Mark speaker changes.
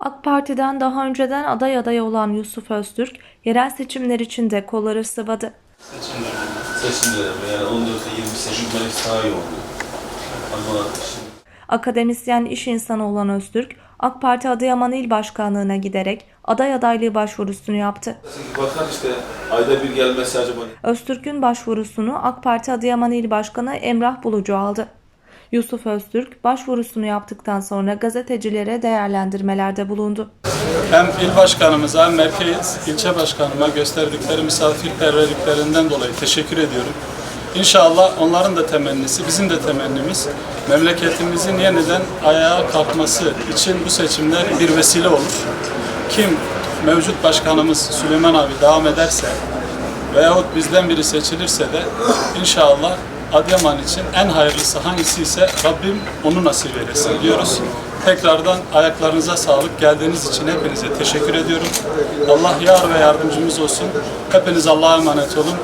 Speaker 1: AK Parti'den daha önceden aday adayı olan Yusuf Öztürk, yerel seçimler için de kolları sıvadı.
Speaker 2: Seçimlere yani 14 ile 20 seçim belki daha iyi oldu. Ama şimdi
Speaker 1: Akademisyen iş insanı olan Öztürk, AK Parti Adıyaman İl Başkanlığı'na giderek aday adaylığı başvurusunu yaptı.
Speaker 2: bakar işte ayda bir gelmesi acaba
Speaker 1: Öztürk'ün başvurusunu AK Parti Adıyaman İl Başkanı Emrah Bulucu aldı. Yusuf Öztürk başvurusunu yaptıktan sonra gazetecilere değerlendirmelerde bulundu.
Speaker 3: Hem il başkanımıza hem merkez ilçe başkanıma gösterdikleri misafirperverliklerinden dolayı teşekkür ediyorum. İnşallah onların da temennisi, bizim de temennimiz memleketimizin yeniden ayağa kalkması için bu seçimler bir vesile olur. Kim mevcut başkanımız Süleyman abi devam ederse veyahut bizden biri seçilirse de inşallah Adıyaman için en hayırlısı hangisi ise Rabbim onu nasip eylesin diyoruz. Tekrardan ayaklarınıza sağlık. Geldiğiniz için hepinize teşekkür ediyorum. Allah yar ve yardımcımız olsun. Hepiniz Allah'a emanet olun.